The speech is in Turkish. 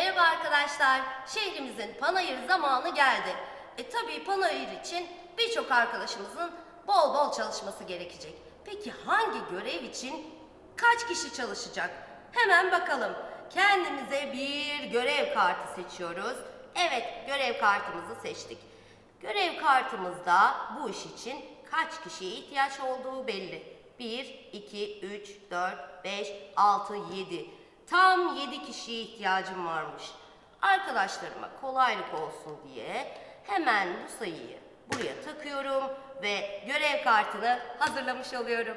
Arkadaşlar şehrimizin panayır zamanı geldi. E tabii panayır için birçok arkadaşımızın bol bol çalışması gerekecek. Peki hangi görev için kaç kişi çalışacak? Hemen bakalım. Kendimize bir görev kartı seçiyoruz. Evet görev kartımızı seçtik. Görev kartımızda bu iş için kaç kişiye ihtiyaç olduğu belli. 1, 2, 3, 4, 5, 6, 7. Tam 7 kişiye ihtiyacım varmış. Arkadaşlarıma kolaylık olsun diye hemen bu sayıyı buraya takıyorum ve görev kartını hazırlamış oluyorum.